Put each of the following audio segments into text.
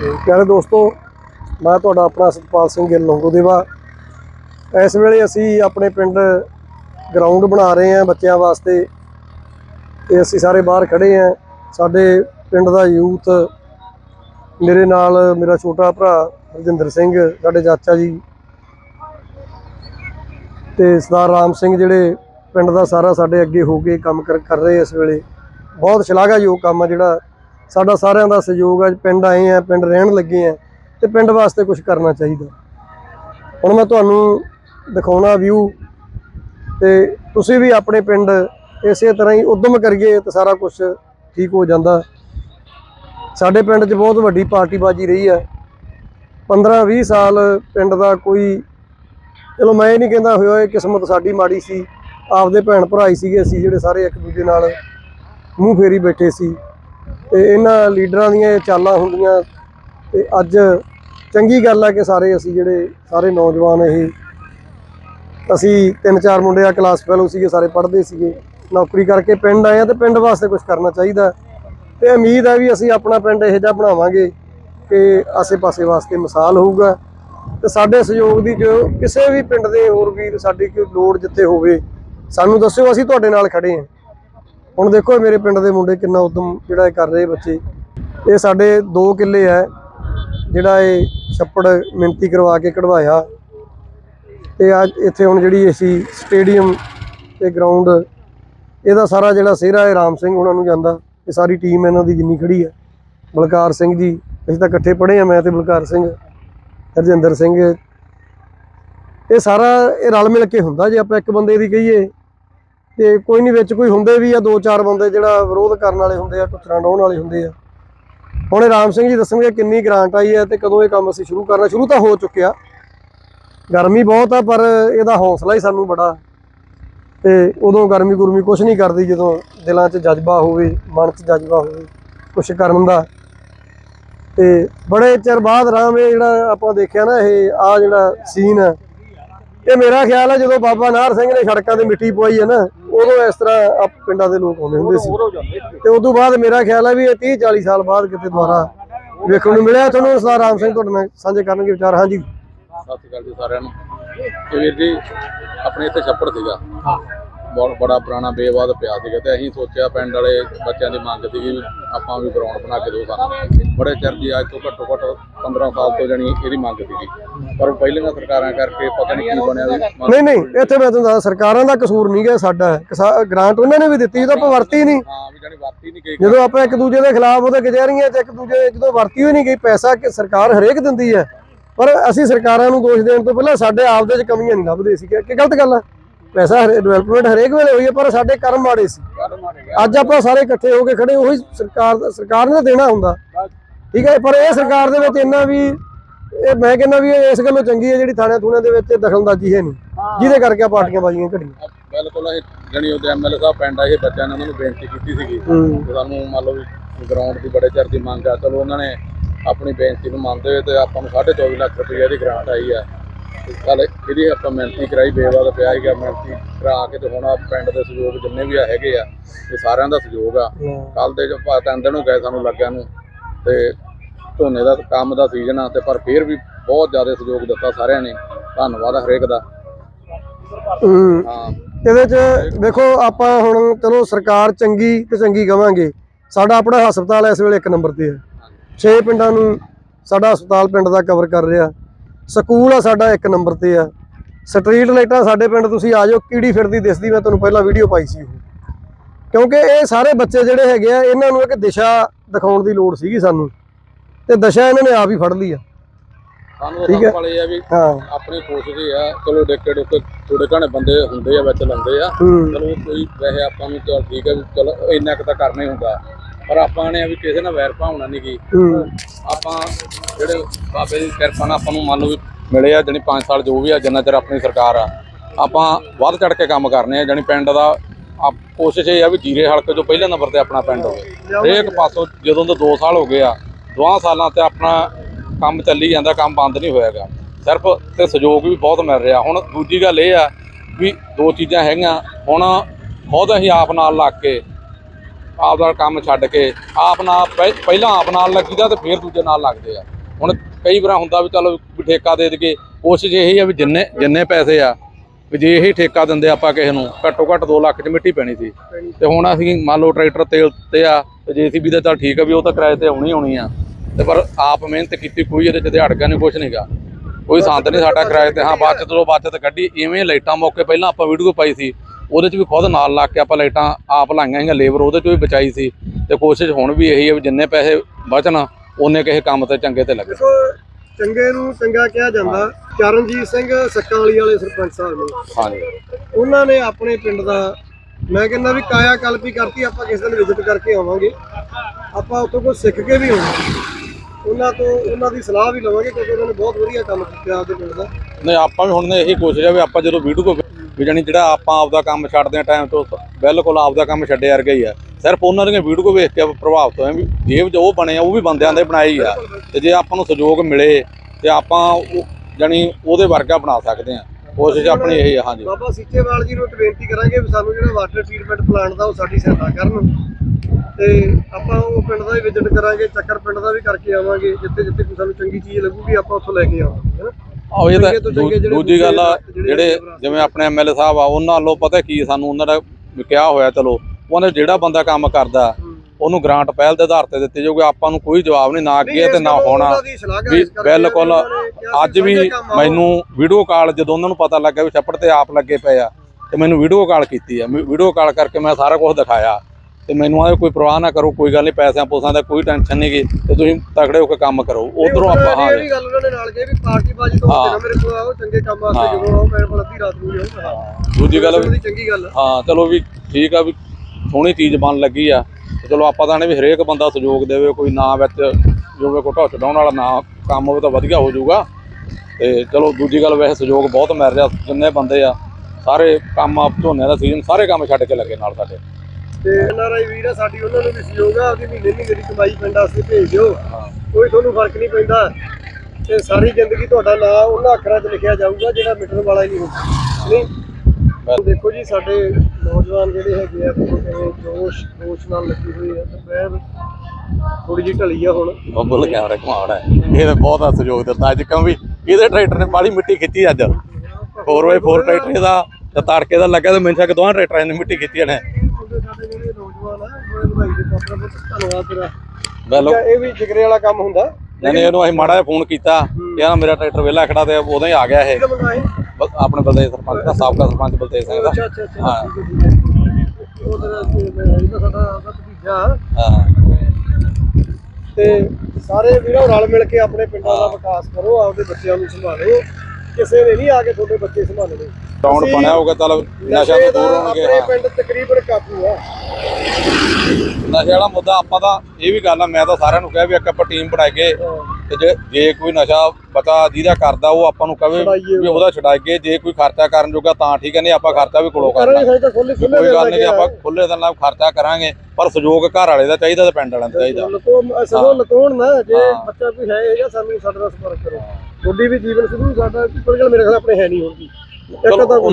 ਤੇ ਪਿਆਰੇ ਦੋਸਤੋ, ਮੈਂ ਤੁਹਾਡਾ ਆਪਣਾ ਸਤਪਾਲ ਸਿੰਘ ਗਿੱਲ ਲੰਗੋਦੇਵਾ ਇਸ ਵੇਲੇ ਅਸੀਂ ਆਪਣੇ ਪਿੰਡ ਗਰਾਊਂਡ ਬਣਾ ਰਹੇ ਹਾਂ ਬੱਚਿਆਂ ਵਾਸਤੇ। ਤੇ ਅਸੀਂ ਸਾਰੇ ਬਾਹਰ ਖੜੇ ਹਾਂ। ਸਾਡੇ ਪਿੰਡ ਦਾ ਯੂਥ, ਮੇਰੇ ਨਾਲ ਮੇਰਾ ਛੋਟਾ ਭਰਾ ਰਜਿੰਦਰ ਸਿੰਘ, ਸਾਡੇ ਚਾਚਾ ਜੀ ਤੇ ਸਰਦਾਰ ਰਾਮ ਸਿੰਘ ਜਿਹੜੇ ਪਿੰਡ ਦਾ ਸਾਰਾ ਸਾਡੇ ਅੱਗੇ ਹੋ ਕੇ ਕੰਮ ਕਰ ਕਰ ਰਹੇ ਇਸ ਵੇਲੇ। ਬਹੁਤ ਸ਼ਲਾਘਾਯੋਗ ਕੰਮ ਆ ਜਿਹੜਾ ਸਾਡਾ ਸਾਰਿਆਂ ਦਾ ਸਹਿਯੋਗ ਆ, ਪਿੰਡ ਆਏ ਆ, ਪਿੰਡ ਰਹਿਣ ਲੱਗੇ ਆ ਤੇ ਪਿੰਡ ਵਾਸਤੇ ਕੁਝ ਕਰਨਾ ਚਾਹੀਦਾ। ਹੁਣ ਮੈਂ ਤੁਹਾਨੂੰ ਦਿਖਾਉਣਾ ਵਿਊ ਤੇ ਤੁਸੀਂ ਵੀ ਆਪਣੇ ਪਿੰਡ ਇਸੇ ਤਰ੍ਹਾਂ ਹੀ ਉਦਮ ਕਰੀਏ ਤਾਂ ਸਾਰਾ ਕੁਝ ਠੀਕ ਹੋ ਜਾਂਦਾ। ਸਾਡੇ ਪਿੰਡ 'ਚ ਬਹੁਤ ਵੱਡੀ ਪਾਰਟੀਬਾਜ਼ੀ ਰਹੀ ਹੈ 15-20 ਸਾਲ ਪਿੰਡ ਦਾ ਕੋਈ, ਚਲੋ ਮੈਂ ਇਹ ਨਹੀਂ ਕਹਿੰਦਾ ਹੋਇਆ ਇਹ ਕਿਸਮਤ ਸਾਡੀ ਮਾੜੀ ਸੀ। ਆਪਦੇ ਭੈਣ ਭਰਾ ਹੀ ਸੀਗੇ ਅਸੀਂ ਜਿਹੜੇ ਸਾਰੇ ਇੱਕ ਦੂਜੇ ਨਾਲ ਮੂੰਹ ਫੇਰੀ ਬੈਠੇ ਸੀ। ਤੇ ਇਹਨਾਂ ਲੀਡਰਾਂ ਦੀਆਂ ਇਹ ਚਾਲਾਂ ਹੁੰਦੀਆਂ ਤੇ ਅੱਜ ਚੰਗੀ ਗੱਲ ਹੈ ਕਿ ਸਾਰੇ ਅਸੀਂ ਜਿਹੜੇ ਸਾਰੇ ਨੌਜਵਾਨ ਇਹ, ਅਸੀਂ ਤਿੰਨ ਚਾਰ ਮੁੰਡੇ ਆ ਕਲਾਸ ਫੈਲੋ ਸੀਗੇ, ਸਾਰੇ ਪੜ੍ਹਦੇ ਸੀਗੇ। ਨੌਕਰੀ ਕਰਕੇ ਪਿੰਡ ਆਏ ਆ ਤੇ ਪਿੰਡ ਵਾਸਤੇ ਕੁਝ ਕਰਨਾ ਚਾਹੀਦਾ। ਤੇ ਉਮੀਦ ਹੈ ਵੀ ਅਸੀਂ ਆਪਣਾ ਪਿੰਡ ਇਹੋ ਜਿਹਾ ਬਣਾਵਾਂਗੇ ਕਿ ਆਸੇ-ਪਾਸੇ ਵਾਸਤੇ ਮਿਸਾਲ ਹੋਊਗਾ। ਤੇ ਸਾਡੇ ਸਹਿਯੋਗ ਦੀ ਜੋ ਕਿਸੇ ਵੀ ਪਿੰਡ ਦੇ ਹੋਰ ਵੀਰ, ਸਾਡੀ ਕੋਈ ਲੋੜ ਜਿੱਥੇ ਹੋਵੇ, ਸਾਨੂੰ ਦੱਸਿਓ, ਅਸੀਂ ਤੁਹਾਡੇ ਨਾਲ ਖੜੇ ਹਾਂ। ਹੁਣ ਦੇਖੋ ਮੇਰੇ ਪਿੰਡ ਦੇ ਮੁੰਡੇ ਕਿੰਨਾ ਉਦਮ ਜਿਹੜਾ ਇਹ ਕਰ ਰਹੇ ਬੱਚੇ। ਇਹ ਸਾਡੇ 2 ਕਿੱਲੇ ਹੈ ਜਿਹੜਾ ਇਹ ਛੱਪੜ ਮਿੰਤੀ ਕਰਵਾ ਕੇ ਕਢਵਾਇਆ। ਤੇ ਅੱਜ ਇੱਥੇ ਹੁਣ ਜਿਹੜੀ ਅਸੀਂ ਸਟੇਡੀਅਮ ਤੇ ਗਰਾਊਂਡ, ਇਹਦਾ ਸਾਰਾ ਜਿਹੜਾ ਸਿਹਰਾ ਹੈ, ਰਾਮ ਸਿੰਘ ਉਹਨਾਂ ਨੂੰ ਜਾਂਦਾ। ਇਹ ਸਾਰੀ ਟੀਮ ਇਹਨਾਂ ਦੀ ਜਿੰਨੀ ਖੜੀ ਹੈ ਬਲਕਾਰ ਸਿੰਘ ਜੀ, ਅਸੀਂ ਤਾਂ ਇਕੱਠੇ ਪੜ੍ਹੇ ਆ, ਮੈਂ ਤੇ ਬਲਕਾਰ ਸਿੰਘ, ਹਰਜਿੰਦਰ ਸਿੰਘ। ਇਹ ਸਾਰਾ ਇਹ ਰਲ ਮਿਲ ਕੇ ਹੁੰਦਾ ਜੇ ਆਪਾਂ ਇੱਕ ਬੰਦੇ ਦੀ ਕਹੀਏ। ਤੇ ਕੋਈ ਨਹੀਂ ਵਿੱਚ ਕੋਈ ਹੁੰਦੇ ਵੀ ਆ, ਦੋ ਚਾਰ ਬੰਦੇ ਜਿਹੜਾ ਵਿਰੋਧ ਕਰਨ ਵਾਲੇ ਹੁੰਦੇ ਆ, ਟੁੱਟਰਾਂ ਡਾਉਣ ਵਾਲੇ ਹੁੰਦੇ ਆ। ਹੁਣ ਇਹ ਰਾਮ ਸਿੰਘ ਜੀ ਦੱਸਣਗੇ ਕਿੰਨੀ ਗ੍ਰਾਂਟ ਆਈ ਹੈ ਤੇ ਕਦੋਂ ਇਹ ਕੰਮ ਅਸੀਂ ਸ਼ੁਰੂ ਕਰਨਾ, ਸ਼ੁਰੂ ਤਾਂ ਹੋ ਚੁੱਕਿਆ। ਗਰਮੀ ਬਹੁਤ ਆ, ਪਰ ਇਹਦਾ ਹੌਸਲਾ ਹੀ ਸਾਨੂੰ ਬੜਾ। ਤੇ ਉਦੋਂ ਗਰਮੀ ਗੁਰਮੀ ਕੁਝ ਨਹੀਂ ਕਰਦੀ, ਜਦੋਂ ਦਿਲਾਂ 'ਚ ਜਜ਼ਬਾ ਹੋਵੇ, ਮਨ 'ਚ ਜਜ਼ਬਾ ਹੋਵੇ ਕੁਝ ਕਰਨ ਦਾ। ਤੇ ਬੜੇ ਚਿਰ ਬਾਅਦ ਰਾਮ ਇਹ ਜਿਹੜਾ ਆਪਾਂ ਦੇਖਿਆ ਨਾ, ਇਹ ਆ ਜਿਹੜਾ ਸੀਨ ਹੈ ਇਹ ਮੇਰਾ ਖਿਆਲ ਹੈ ਜਦੋਂ ਬਾਬਾ ਨਾਹਰ ਸਿੰਘ ਨੇ ਸੜਕਾਂ ਤੇ ਮਿੱਟੀ ਪਵਾਈ ਹੈ ਨਾ ਉਦੋਂ ਇਸ ਤਰ੍ਹਾਂ ਆ ਪਿੰਡਾਂ ਦੇ ਲੋਕ ਆਉਂਦੇ ਹੁੰਦੇ ਸੀ। ਤੇ ਉਦੋਂ ਬਾਅਦ ਮੇਰਾ ਖਿਆਲ ਹੈ ਵੀ ਇਹ 30 40 ਸਾਲ ਬਾਅਦ ਕਿਤੇ ਦੁਬਾਰਾ ਵੇਖਣ ਨੂੰ ਮਿਲਿਆ ਤੁਹਾਨੂੰ ਸਰਦਾਰ ਰਾਮ ਸਿੰਘ ਤੁਹਾਡੇ ਨਾਲ ਸਾਂਝੇ ਕਰਨਗੇ ਵਿਚਾਰ। ਹਾਂਜੀ। ਸਤਿ ਸ਼੍ਰੀ ਅਕਾਲ ਜੀ ਸਾਰਿਆਂ ਨੂੰ। ਤੇ ਵੀਰ ਜੀ ਆਪਣੇ ਇੱਥੇ ਛੱਪੜ ਸੀਗਾ। ਬਹੁਤ ਬੜਾ ਪੁਰਾਣਾ ਬੇਵਾਦ ਪਿਆ ਸੀਗਾ ਤੇ ਅਸੀਂ ਸੋਚਿਆ ਪਿੰਡ ਵਾਲੇ ਬੱਚਿਆਂ ਦੀ ਮੰਗ ਸੀਗੀ ਵੀ ਆਪਾਂ ਵੀ ਗਰਾਊਂਡ ਬਣਾ ਕੇ ਦਿਓ ਸਾਨੂੰ। ਬੜੇ ਚਿਰ ਦੀ ਅੱਜ ਤੋਂ ਘੱਟੋ ਘੱਟ 15 ਸਾਲ ਤੋਂ ਜਣੀ ਇਹਦੀ ਮੰਗ ਸੀਗੀ। ਪਰ ਪਹਿਲੀਆਂ ਸਰਕਾਰਾਂ ਕਰਕੇ ਪਤਾ ਨਹੀਂ ਕੀ ਬਣਿਆ ਨਹੀਂ ਨਹੀਂ ਇੱਥੇ ਮੈਂ ਤੁਹਾਨੂੰ ਦੱਸਦਾ ਸਰਕਾਰਾਂ ਦਾ ਕਸੂਰ ਨਹੀਂ ਗਾ ਸਾਡਾ। ਗ੍ਰਾਂਟ ਉਹਨਾਂ ਨੇ ਵੀ ਦਿੱਤੀ ਜਦੋਂ ਆਪਾਂ ਵਰਤੀ ਨਹੀਂ। ਹਾਂ ਵੀ ਜਣੀ ਵਰਤੀ ਨਹੀਂ ਗਈ। ਜਦੋਂ ਆਪਾਂ ਇੱਕ ਦੂਜੇ ਦੇ ਖਿਲਾਫ ਉਹਦੇ ਕਚਹਿਰੀਆਂ 'ਚ ਇੱਕ ਦੂਜੇ ਜਦੋਂ ਵਰਤੀ ਹੋਈ ਨਹੀਂ ਗਈ ਪੈਸਾ ਕਿ ਸਰਕਾਰ ਹਰੇਕ ਦਿੰਦੀ ਹੈ। ਪਰ ਅਸੀਂ ਸਰਕਾਰਾਂ ਨੂੰ ਦੋਸ਼ ਦੇਣ ਤੋਂ ਪਹਿਲਾਂ ਸਾਡੇ ਆਪ ਦੇ 'ਚ ਕਮੀਆਂ ਨਹੀਂ ਲੱਭਦੇ ਸੀ ਕਿ ਕਿ ਗਲਤ ਗੱਲ ਹੈ। ਪੈਸਾ ਡਿਵੈਲਪਮੈਂਟ ਹਰੇਕ ਵੇਲੇ ਹੋਈ ਹੈ ਪਰ ਸਾਡੇ ਕਰਮ ਮਾੜੇ ਸੀ। ਅੱਜ ਆਪਾਂ ਸਾਰੇ ਇਕੱਠੇ ਹੋ ਕੇ ਖੜੇ ਉਹੀ ਸਰਕਾਰ ਸਰਕਾਰ ਨੇ ਦੇਣਾ ਹੁੰਦਾ। ਠੀਕ ਹੈ ਪਰ ਇਹ ਸਰਕਾਰ ਦੇ ਵਿੱਚ ਇੰਨਾ ਵੀ ਇਹ ਮੈਂ ਕਹਿੰਦਾ ਵੀ ਇਸ ਗੱਲੋਂ ਚੰਗੀ ਹੈ ਜਿਹੜੀ ਥਾਣੇ ਥੂਣੇ ਦੇ ਵਿੱਚ ਦਖਲਅੰਦਾਜ਼ੀ ਹੈ ਨਹੀਂ। ਜਿਹਦੇ ਕਰਕੇ ਆ ਪਾਰਟੀਆਂ ਬਾਜੀਆਂ ਘੜੀਆਂ। ਬਿਲਕੁਲ ਇਹ ਜਣੀ ਉਹਦੇ ਐਮਐਲਏ ਸਾਹਿਬ ਪਿੰਡ ਆਏ ਬੱਚਿਆਂ ਨੇ ਉਹਨਾਂ ਨੂੰ ਬੇਨਤੀ ਕੀਤੀ ਸੀਗੀ। ਸਾਨੂੰ ਮੰਨ ਲਓ ਵੀ ਗਰਾਊਂਡ ਦੀ ਬੜੇ ਚਿਰ ਦੀ ਮੰਗ ਆ ਚਲੋ ਉਹਨਾਂ ਨੇ ਆਪਣੀ ਬੇਨਤੀ ਨੂੰ ਮੰਨਦੇ ਹੋਏ ਤੇ ਆਪਾਂ ਨੂੰ 24.5 ਲੱਖ ਰੁਪਏ ਦੀ ਗ੍ਰਾਂਟ ਆਈ ਆ। ਚੱਲ ਇਹਦੀ ਆਪਾਂ ਮਿਹਨਤੀ ਕਰਾਈ ਬੇਵਾਦ ਪਿਆ ਸੀਗਾ ਮਿਹਨਤੀ ਕਰਾ ਕੇ ਤੇ ਹੁਣ ਆਹ ਪਿੰਡ ਦੇ ਸਹਿਯੋਗ ਜਿੰਨੇ ਵੀ ਆ ਹੈਗੇ ਆ ਇਹ ਸਾਰਿਆਂ ਦਾ ਸਹਿਯੋਗ ਆ। ਕੱਲ ਦੇ ਜੋ ਤਿੰਨ ਦਿਨ ਹੋ ਗਏ ਸਾਨੂੰ ਲੱਗਿਆ ਨੂੰ ਤੇ ਝੋਨੇ ਦਾ ਕੰਮ ਦਾ ਸੀਜ਼ਨ ਆ ਤੇ ਪਰ ਫਿਰ ਵੀ ਬਹੁਤ ਜ਼ਿਆਦਾ ਸਹਿਯੋਗ ਦਿੱਤਾ ਸਾਰਿਆਂ ਨੇ। ਧੰਨਵਾਦ ਹਰੇਕ ਦਾ। ਹਾਂ। ਇਹਦੇ 'ਚ ਦੇਖੋ ਆਪਾਂ ਹੁਣ ਚਲੋ ਸਰਕਾਰ ਚੰਗੀ ਤੇ ਚੰਗੀ ਕਵਾਂਗੇ। ਸਾਡਾ ਆਪਣਾ ਹਸਪਤਾਲ ਇਸ ਵੇਲੇ ਇੱਕ ਨੰਬਰ ਤੇ ਹੈ। 6 ਪਿੰਡਾਂ ਨੂੰ ਸਾਡਾ ਹਸਪਤਾਲ ਪਿੰਡ ਦਾ ਕਵਰ ਕਰ ਰਿਹਾ। ਸਕੂਲ ਆ ਸਾਡਾ ਇੱਕ ਨੰਬਰ ਤੇ ਆ। ਸਟਰੀਟ ਲਾਈਟਾਂ ਸਾਡੇ ਪਿੰਡ ਤੁਸੀਂ ਆ ਜਾਓ ਕੀੜੀ ਫਿਰਦੀ ਦਿਸਦੀ ਮੈਂ ਤੁਹਾਨੂੰ ਪਹਿਲਾਂ ਵੀਡੀਓ ਪਾਈ ਸੀ ਉਹ। ਕਿਉਂਕਿ ਇਹ ਸਾਰੇ ਬੱਚੇ ਜਿਹੜੇ ਹੈਗੇ ਆ ਇਹਨਾਂ ਨੂੰ ਇੱਕ ਦਿਸ਼ਾ ਦਿਖਾਉਣ ਦੀ ਲੋੜ ਸੀਗੀ ਸਾਨੂੰ। ਤੇ ਦਿਸ਼ਾ ਇਹਨਾਂ ਨੇ ਆਪ ਹੀ ਫੜ ਲਈ ਆ। ਸਾਨੂੰ ਠੀਕ ਹੈ। ਵਾਲੇ ਆ ਵੀ ਆਪਣੀ ਆ ਚਲੋ ਡਿੱਕੇ ਡੁੱਕੇ ਥੋੜੇ ਘਣੇ ਬੰਦੇ ਹੁੰਦੇ ਆ ਵਿੱਚ ਲੰਦੇ ਆ। ਚਲੋ ਕੋਈ ਵੈਸੇ ਆਪਾਂ ਨੂੰ ਚਲ ਠੀਕ ਹੈ ਵੀ ਚਲੋ ਇੰਨਾ ਕੁ ਤਾਂ ਕਰਨਾ ਹੀ ਹੁੰਦਾ। ਪਰ ਆਪਾਂ ਨੇ ਵੀ ਕਿਸੇ ਨਾਲ ਵੈਰ ਭਾਵਨਾ ਨਹੀਂ ਕੀ। ਆਪਾਂ ਜਿਹੜੇ ਬਾਬੇ ਦੀ ਕਿਰਪਾ ਨਾਲ ਆਪਾਂ ਨੂੰ ਮੰਨ ਲਓ ਵੀ ਮਿਲੇ ਆ ਜਣੀ 5 ਸਾਲ ਜੋ ਵੀ ਆ ਜਿੰਨਾ ਚਿਰ ਆਪਣੀ ਸਰਕਾਰ ਆ। ਆਪਾਂ ਵੱਧ ਚੜ ਕੇ ਕੰਮ ਕਰਨੇ ਆ ਜਣੀ ਪਿੰਡ ਦਾ ਆਪ ਕੋਸ਼ਿਸ਼ ਇਹ ਆ ਵੀ ਜੀਰੇ ਹਲਕੇ ਤੋਂ ਪਹਿਲੇ ਨੰਬਰ ਤੇ ਆਪਣਾ ਪਿੰਡ ਹੋਵੇ। ਹਰੇਕ ਪਾਸੋਂ ਜਦੋਂ ਤੋਂ 2 ਸਾਲ ਹੋ ਗਏ ਆ ਦੋਹਾਂ ਸਾਲਾਂ ਤੇ ਆਪਣਾ ਕੰਮ ਚੱਲੀ ਜਾਂਦਾ ਕੰਮ ਬੰਦ ਨਹੀਂ ਹੋਇਆਗਾ। ਸਿਰਫ ਤੇ ਸਹਿਯੋਗ ਵੀ ਬਹੁਤ ਮਿਲ ਰਿਹਾ। ਹੁਣ ਦੂਜੀ ਗੱਲ ਇਹ ਆ ਵੀ ਦੋ ਚੀਜ਼ਾਂ ਹੈਗੀਆਂ ਹੁਣ ਖੁਦ ਅਸੀਂ ਆਪ ਨਾਲ ਲੱਗ ਕੇ ਆਪ ਆਪਦਾ ਕੰਮ ਛੱਡ ਕੇ ਆਪ ਨਾਲ ਪਹਿ- ਪਹਿਲਾਂ ਆਪ ਨਾਲ ਲੱਗੀਦਾ ਤੇ ਫਿਰ ਦੂਜੇ ਨਾਲ ਲੱਗਦੇ ਆ। ਹੁਣ ਕਈ ਵਾਰ ਹੁੰਦਾ ਵੀ ਚਲੋ ਵੀ ਠੇਕਾ ਦੇ ਦੇਈਏ, ਕੋਸ਼ਿਸ਼ ਇਹੀ ਆ ਵੀ ਜਿੰਨੇ ਜਿੰਨੇ ਪੈਸੇ ਆ, ਵੀ ਜੇ ਇਹੀ ਠੇਕਾ ਦਿੰਦੇ ਆਪਾਂ ਕਿਸੇ ਨੂੰ, ਘੱਟੋ ਘੱਟ 2 ਲੱਖ ਚ ਮਿੱਟੀ ਪੈਣੀ ਸੀ। ਤੇ ਹੁਣ ਅਸੀਂ ਮੰਨ ਲਓ ਟਰੈਕਟਰ ਤੇਲ ਤੇ ਆ, ਤੇ ਜੀਸੀਬੀ ਦਾ ਤਾਂ ਠੀਕ ਆ ਵੀ ਉਹ ਤਾਂ ਕਿਰਾਏ ਤੇ ਆਉਣੀ ਆਉਣੀ ਆ। ਤੇ ਪਰ ਆਪ ਮਿਹਨਤ ਕੀਤੀ ਕੋਈ ਇਹਦੇ ਚ ਦਿਹਾੜਗਾ ਨਹੀਂ, ਕੁਛ ਨਹੀਂਗਾ। ਕੋਈ ਸੰਦ ਨਹੀਂ ਸਾਡਾ ਕਿਰਾਏ ਤੇ, ਹਾਂ, ਬਚਤ ਤੋਂ ਬਚਤ ਕੱਢੀ, ਇਵੇਂ ਲਾਈਟਾਂ ਮੌਕੇ ਪਹਿਲਾਂ ਆਪਾਂ ਵੀਡੀਓ ਪਾਈ ਸੀ। ਉਹਦੇ ਚ ਵੀ ਖੁਦ ਨਾਲ ਲੱਗ ਕੇ ਆਪਾਂ ਲਾਈਟਾਂ ਆਪ ਲਾਈਆਂ ਸੀਗੀਆਂ ਲੇਬਰ ਉਹਦੇ ਚ ਵੀ ਬਚਾਈ ਸੀ। ਤੇ ਕੋਸ਼ਿਸ਼ ਹੁਣ ਵੀ ਇਹੀ ਹੈ ਵੀ ਜਿੰਨੇ ਪੈਸੇ ਬਚਣ ਉਹਨੇ ਕਿਸੇ ਕੰਮ ਤੇ ਚੰਗੇ ਤੇ ਲੱਗੇ। ਚੰਗੇ ਨੂੰ ਚੰਗਾ ਕਿਹਾ ਜਾਂਦਾ। ਚਰਨਜੀਤ ਸਿੰਘ ਸੱਕਾਂ ਵਾਲੀ ਵਾਲੇ ਸਰਪੰਚ ਸਾਹਿਬ ਨੇ। ਹਾਂਜੀ। ਉਹਨਾਂ ਨੇ ਆਪਣੇ ਪਿੰਡ ਦਾ ਮੈਂ ਕਹਿੰਦਾ ਵੀ ਕਾਇਆ ਕਲਪੀ ਕਰਤੀ ਆਪਾਂ ਕਿਸੇ ਦਿਨ ਵਿਜ਼ਿਟ ਕਰਕੇ ਆਵਾਂਗੇ। ਆਪਾਂ ਉੱਥੋਂ ਕੁਝ ਸਿੱਖ ਕੇ ਵੀ ਆਉਣਾ। ਉਹਨਾਂ ਤੋਂ ਉਹਨਾਂ ਦੀ ਸਲਾਹ ਵੀ ਲਵਾਂਗੇ ਕਿਉਂਕਿ ਉਹਨਾਂ ਨੇ ਬਹੁਤ ਵਧੀਆ ਕੰਮ ਕੀਤਾ ਆਪਦੇ ਪਿੰਡ ਦਾ। ਨਹੀਂ ਆਪਾਂ ਵੀ ਹੁਣ ਇਹੀ ਕੋਸ਼ਿਸ਼ ਆ ਵੀ ਆਪਾਂ ਜਦੋਂ ਵੀਡੀਓ ਵੀ ਜਾਣੀ ਜਿਹੜਾ ਆਪਾਂ ਆਪਦਾ ਕੰਮ ਛੱਡਦੇ ਆ ਟਾਈਮ ਤੋਂ, ਬਿਲਕੁਲ ਆਪਦਾ ਕੰਮ ਛੱਡੇ ਵਰਗਾ ਹੀ ਆ। ਸਿਰਫ ਉਹਨਾਂ ਦੀਆਂ ਵੀਡੀਓ ਵੇਖ ਕੇ ਆਪਾਂ ਪ੍ਰਭਾਵਿਤ ਹੋਏ ਵੀ ਜੇਬ 'ਚ ਉਹ ਬਣੇ ਆ, ਉਹ ਵੀ ਬੰਦਿਆਂ ਦੇ ਬਣਾਏ ਹੀ ਆ। ਤੇ ਜੇ ਆਪਾਂ ਨੂੰ ਸਹਿਯੋਗ ਮਿਲੇ, ਤੇ ਆਪਾਂ ਉਹ ਜਾਣੀ ਉਹਦੇ ਵਰਗਾ ਬਣਾ ਸਕਦੇ ਆ। ਕੋਸ਼ਿਸ਼ ਆਪਣੀ ਇਹ ਆ, ਹਾਂਜੀ। ਬਾਬਾ ਸੀਚੇਵਾਲ ਜੀ ਨੂੰ ਬੇਨਤੀ ਕਰਾਂਗੇ ਵੀ ਸਾਨੂੰ ਜਿਹੜਾ ਵਾਟਰ ਟ੍ਰੀਟਮੈਂਟ ਪਲਾਂਟ ਦਾ ਉਹ ਸਾਡੀ ਸਹਾਇਤਾ ਕਰਨ। ਤੇ ਆਪਾਂ ਉਹ ਪਿੰਡ ਦਾ ਵੀ ਵਿਜ਼ਿਟ ਕਰਾਂਗੇ, ਚੱਕਰ ਪਿੰਡ ਦਾ ਵੀ ਕਰਕੇ ਆਵਾਂਗੇ ਜਿੱਥੇ ਜਿੱਥੇ ਕੋਈ ਸਾਨੂੰ ਚੰਗੀ ਚੀਜ਼ ਲੱਗੂਗੀ, ਆਪਾਂ ਉੱਥੋਂ ਲੈ ਕੇ ਆਵਾਂਗੇ ਆਹੋ ਇਹ ਤਾਂ ਦੂ- ਦੂਜੀ ਗੱਲ ਆ ਜਿਹੜੇ ਜਿਵੇਂ ਆਪਣੇ ਐਮਐਲਏ ਸਾਹਿਬ ਆ ਉਹਨਾਂ ਵੱਲੋਂ ਪਤਾ ਕੀ ਸਾਨੂੰ ਉਹਨਾਂ ਦਾ ਵੀ ਕਿਹਾ ਹੋਇਆ ਚਲੋ ਉਹਨੇ ਜਿਹੜਾ ਬੰਦਾ ਕੰਮ ਕਰਦਾ ਉਹਨੂੰ ਗ੍ਰਾਂਟ ਪਹਿਲ ਦੇ ਆਧਾਰ ਤੇ ਦਿੱਤੀ ਜਾਊਗੀ ਆਪਾਂ ਨੂੰ ਕੋਈ ਜਵਾਬ ਨਹੀਂ ਨਾ ਅੱਗੇ ਤੇ ਨਾ ਹੋਣਾ। ਵੀ ਬਿਲਕੁਲ ਅੱਜ ਵੀ ਮੈਨੂੰ ਵੀਡੀਓ ਕਾਲ ਜਦੋਂ ਉਹਨਾਂ ਨੂੰ ਪਤਾ ਲੱਗਾ ਵੀ ਛੱਪੜ ਤੇ ਆਪ ਲੱਗੇ ਪਏ ਆ ਤੇ ਮੈਨੂੰ ਵੀਡੀਓ ਕਾਲ ਕੀਤੀ ਆ। ਵੀਡੀਓ ਕਾਲ ਕਰਕੇ ਮੈਂ ਸਾਰਾ ਕੁਝ ਦਿਖਾਇਆ। ਤੇ ਮੈਨੂੰ ਆਏ ਕੋਈ ਪਰਵਾਹ ਨਾ ਕਰੋ ਕੋਈ ਗੱਲ ਨਹੀਂ ਪੈਸਿਆਂ ਪੂਸਿਆਂ ਦਾ ਕੋਈ ਟੈਨਸ਼ਨ ਨਹੀਂ ਗੀ ਤੇ ਤੁਸੀਂ ਤਕੜੇ ਹੋ ਕੇ ਕੰਮ ਕਰੋ ਉਧਰੋਂ ਆਪਾਂ ਹਾਂ ਇਹ ਵੀ ਗੱਲ ਉਹਨਾਂ ਨੇ ਨਾਲ ਕਹੀ ਵੀ ਪਾਰਟੀ ਬਾਜੀ ਤੋਂ ਹਾਂ। ਨਾ ਮੇਰੇ ਕੋਲ ਆਓ ਚੰਗੇ ਕੰਮ ਵਾਸਤੇ ਜਦੋਂ ਆਓ ਮੇਰੇ ਕੋਲ ਅੱਧੀ ਰਾਤ ਨੂੰ ਜਾਊਗਾ ਦੂਜੀ ਗੱਲ ਵੀ ਚੰਗੀ ਗੱਲ। ਹਾਂ ਚਲੋ ਵੀ ਠੀਕ ਆ ਵੀ ਸੋਹਣੀ ਚੀਜ਼ ਬਣ ਲੱਗੀ ਆ। ਤੇ ਚਲੋ ਆਪਾਂ ਤਾਂ ਨੇ ਵੀ ਹਰੇਕ ਬੰਦਾ ਸਹਿਯੋਗ ਦੇਵੇ ਕੋਈ ਨਾ ਵਿੱਚ ਜੋਵੇ ਕੋਈ ਢੋਚ ਡਾਉਣ ਵਾਲਾ ਨਾ ਕੰਮ ਹੋਵੇ ਤਾਂ ਵਧੀਆ ਹੋ ਜਾਊਗਾ। ਤੇ ਚਲੋ ਦੂਜੀ ਗੱਲ ਵੈਸੇ ਸਹਿਯੋਗ ਬਹੁਤ ਮਿਲ ਰਿਹਾ ਜਿੰਨੇ ਬੰਦੇ ਆ ਸਾਰੇ ਕੰਮ ਆ ਝੋਨੇ ਦਾ ਸੀਜ਼ਨ ਸਾਰੇ ਕੰਮ ਛੱਡ ਕੇ ਲੱਗੇ ਨਾਲ ਸਾਡੇ। ਤੇ ਐਨਆਰਆਈ ਵੀਰ ਆ, ਸਾਡੀ ਉਹਨਾਂ ਨੂੰ ਵੀ ਸਹਿਯੋਗ ਆ, ਆਪਦੀ ਮਹੀਨੇ ਮਹੀਨੇ ਦੀ ਕਮਾਈ ਪਿੰਡ ਵਾਸਤੇ ਭੇਜ ਦਿਓ। ਕੋਈ ਤੁਹਾਨੂੰ ਫ਼ਰਕ ਨਹੀਂ ਪੈਂਦਾ। ਤੇ ਸਾਰੀ ਜ਼ਿੰਦਗੀ ਤੁਹਾਡਾ ਨਾਂ ਉਹਨਾਂ ਅੱਖਰਾਂ 'ਚ ਲਿਖਿਆ ਜਾਊਗਾ, ਜਿਹੜਾ ਮਿਟਣ ਵਾਲਾ ਹੀ ਨਹੀਂ ਹੁੰਦਾ। ਨਹੀਂ? ਦੇਖੋ ਜੀ, ਸਾਡੇ ਨੌਜਵਾਨ ਜਿਹੜੇ ਹੈਗੇ ਆ, ਬਹੁਤ ਜੋਸ਼ ਜੋਸ਼ ਨਾਲ ਲੱਗੀ ਹੋਈ ਹੈ ਤੇ ਪੈਰ ਥੋੜੀ ਜਿਹੀ ਢਲੀ ਆ ਹੁਣ। ਬੱਬਲ ਕੈਮਰਾ ਘਮਾੜ ਹੈ ਇਹਨੇ ਬਹੁਤ ਸਹਿਯੋਗ ਦਿੱਤਾ। ਅੱਜ ਕਿਉਂ ਵੀ ਇਹਦੇ ਟਰੈਕਟਰ ਨੇ ਬਾਲੀ ਮਿੱਟੀ ਖਿੱਚੀ ਅੱਜ। 4x4 ਟਰੈਕਟਰ ਦਾ, ਤੇ ਤੜਕੇ ਦਾ ਲੱਗਾ ਤੇ ਮੈਨੂੰ ਸ਼ੱਕ ਦੋਹਾਂ ਟਰੈਕਟਰਾਂ ਨੇ ਮਿੱਟੀ ਖਿੱਚੀ ਨੇ ਮੁੰਡੇ ਸਾਡੇ ਜਿਹੜੇ ਨੌਜਵਾਨ ਆ ਵਧਾਈ ਦੇ ਪਾਤਰ ਬਹੁਤ ਧੰਨਵਾਦ ਤੇਰਾ। ਵੈਲੋ ਇਹ ਵੀ ਜਿਗਰੇ ਵਾਲਾ ਕੰਮ ਹੁੰਦਾ। ਯਾਨੀ ਇਹਨੂੰ ਅਸੀਂ ਮਾੜਾ ਜਿਹਾ ਫੋਨ ਕੀਤਾ ਯਾਰ ਮੇਰਾ ਟਰੈਕਟਰ ਵਿਹਲਾ ਖੜਾ ਤੇ ਉਦੋਂ ਹੀ ਆ ਗਿਆ ਇਹ। ਕਿਹਦਾ ਬੰਦਾ ਹੈ ਬ- ਆਪਣੇ ਬਲਦੇਵ ਸਰਪੰਚ ਦਾ ਸਾਬਕਾ ਸਰਪੰਚ ਬਲਦੇਵ ਸਿੰਘ ਦਾ। ਅੱਛਾ ਅੱਛਾ ਅੱਛਾ। ਹਾਂ। ਠੀਕ ਠੀਕ। ਉਹ ਤੇਰਾ ਇਹ ਤਾਂ ਸਾਡਾ ਉਹਦਾ ਭਤੀਜਾ। ਹਾਂ। ਤੇ ਸਾਰੇ ਵੀਰੋ ਰਲ ਮਿਲ ਕੇ ਆਪਣੇ ਪਿੰਡਾਂ ਦਾ ਵਿਕਾਸ ਕਰੋ ਆਪਦੇ ਬੱਚਿਆਂ ਨੂੰ ਸੰਭਾਲੋ। ਕਿਸੇ ਨੇ ਨਹੀਂ ਆ ਕੇ ਤੁਹਾਡੇ ਬੱਚੇ ਸੰਭਾਲਣੇ। ਅਸੀਂ ਬਣਿਆ ਹੋਊਗਾ ਚੱਲ ਨਸ਼ਾ ਤੋਂ ਦੂਰ ਹੋਣਗੇ ਆਪਣੇ। ਪਿੰਡ ਤਕਰੀਬਨ ਕਾਬੂ ਆ। ਨਸ਼ੇ ਵਾਲਾ ਮੁੱਦਾ ਆਪਾਂ ਤਾਂ ਇਹ ਵੀ ਗੱਲ ਆ ਮੈਂ ਤਾਂ ਸਾਰਿਆਂ ਨੂੰ ਕਿਹਾ ਵੀ ਇੱਕ ਆਪਾਂ ਟੀਮ ਬਣਾਈਏ। ਤੇ ਜੇ ਜੇ ਕੋਈ ਨਸ਼ਾ ਪਤਾ ਜਿਹਦਾ ਕਰਦਾ ਉਹ ਆਪਾਂ ਨੂੰ ਕਵੇ ਵੀ ਉਹਦਾ ਛਡਾਈਏ। ਜੇ ਕੋਈ ਖਰਚਾ ਕਰਨ ਜੋਗਾ ਤਾਂ ਠੀਕ ਹੈ ਨਹੀਂ ਆਪਾਂ ਖਰਚਾ ਵੀ ਕੋਲੋਂ ਕਰਨਾ ਕੋਈ ਗੱਲ ਨਹੀਂ ਕਿ ਆਪਾਂ ਖੁੱਲੇ ਦਿਲ ਨਾਲ ਖਰਚਾ ਕਰਾਂਗੇ ਪਰ ਸਹਿਯੋਗ ਘਰ ਵਾਲੇ ਦਾ ਚਾਹੀਦਾ ਤੇ ਪਿੰਡ ਵਾਲਿਆਂ ਦਾ ਚਾਹੀਦਾ। ਸਗੋਂ ਲਤੋਣ ਨਾ ਜੇ ਹਾਂ। ਬੱਚਾ ਕੋਈ ਹੈ ਹੈਗਾ ਸਾਨੂੰ ਸਾਡੇ ਨਾਲ ਸੰਪਰਕ ਕਰੋ। ਤੁਹਾਡੀ ਵੀ ਜੀਵਨ ਸ਼ੁਰੂ ਸਾਡਾ ਕੋਈ ਗੱਲ ਮੇਰੇ ਖਿਆਲ ਆਪਣੇ ਹੈ ਨਹੀਂ ਹੁੰਦੀ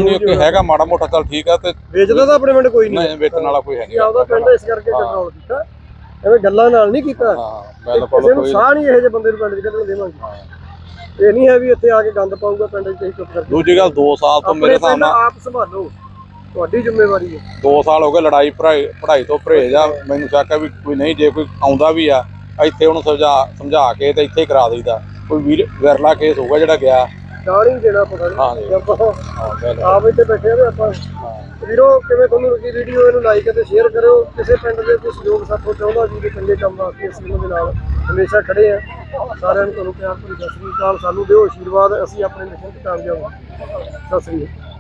ਇੱਕ ਤਾਂ ਹੈਗਾ ਮਾੜਾ ਮੋਟਾ ਚੱਲ ਠੀਕ ਆ ਤੇ ਵੇਚਦਾ ਤਾਂ ਆਪਣੇ ਪਿੰਡ ਕੋਈ ਨਹੀਂ। ਨਹੀਂ ਵੇਚਣ ਵਾਲਾ ਕੋਈ ਹੈ ਨਹੀਂ। ਆਪਦਾ ਪਿੰਡ ਇਸ ਕਰਕੇ ਕੰਟਰੋਲ ਕੀਤਾ। ਐਵੇਂ ਗੱਲਾਂ ਨਾਲ ਨਹੀਂ ਕੀਤਾ। ਹਾਂ ਕਿਸੇ ਨੂੰ ਸਾਹ ਨਹੀਂ। ਇਹੋ ਜਿਹੇ ਬੰਦੇ ਨੂੰ ਪਿੰਡ 'ਚ ਕੱਢਣ ਦੇਵਾਂਗੇ। ਇਹ ਨਹੀਂ ਹੈ ਵੀ ਇੱਥੇ ਆ ਕੇ ਗੰਦ ਪਾਊਗਾ ਪਿੰਡ 'ਚ ਅਸੀਂ ਚੁੱਪ ਕਰਕੇ ਦੂਜੀ ਗੱਲ 2 ਸਾਲ ਤੋਂ ਮੇਰੇ ਹਿਸਾਬ ਨਾਲ ਆਪ ਸੰਭਾਲੋ। ਤੁਹਾਡੀ ਜ਼ਿੰਮੇਵਾਰੀ ਹੈ। 2 ਸਾਲ ਹੋ ਗਏ ਲੜਾਈ ਪੜਾਈ ਪੜਾਈ ਤੋਂ ਪਰਹੇਜ ਆ। ਮੈਨੂੰ ਸ਼ੱਕ ਆ ਵੀ ਕੋਈ ਨਹੀਂ ਜੇ ਕੋਈ ਆਉਂਦਾ ਵੀ ਆ ਇੱਥੇ ਉਹਨੂੰ ਸਮਝਾ ਸਮਝਾ ਕੇ ਤੇ ਇੱਥੇ ਹੀ ਕਰਾ ਦਈਦਾ। ਕੋਈ ਵੀਰ ਵਿਰਲਾ ਕੇਸ ਹੋਊਗਾ ਜਿਹੜਾ ਗਿਆ। ਹੀ ਦੇਣਾ ਪਤਾ ਹਾਂ। ਜੀ। ਆਪਾਂ ਹਾਂ ਬਿਲਕੁਲ ਆਪ ਇੱਥੇ ਬੈਠੇ ਆ ਤੇ ਆਪਾਂ। ਵੀਰੋ ਕਿਵੇਂ ਤੁਹਾਨੂੰ ਲੱਗੀ ਵੀਡੀਓ ਇਹਨੂੰ ਲਾਈਕ ਅਤੇ ਸ਼ੇਅਰ ਕਰਿਓ। ਕਿਸੇ ਪਿੰਡ ਦੇ ਕੋਈ ਸਹਿਯੋਗ ਸਾਥੋਂ ਚਾਹੁੰਦਾ ਜੀ ਦੇ ਚੰਗੇ ਕੰਮ ਵਾਸਤੇ ਅਸੀਂ ਦੇ ਨਾਲ ਹਮੇਸ਼ਾ ਖੜੇ ਆ। ਸਾਰਿਆਂ ਨੂੰ ਤੁਹਾਨੂੰ ਪਿਆਰ ਭਰੀ ਸਤਿ ਸ੍ਰੀ ਅਕਾਲ। ਸਾਨੂੰ ਦਿਓ ਆਸ਼ੀਰਵਾਦ। ਅਸੀਂ ਆਪਣੇ ਮਿਸ਼ਨ 'ਚ ਕਾਮਯਾਬ ਹਾਂ। ਸਤਿ ਸ੍ਰੀ ਅਕਾਲ।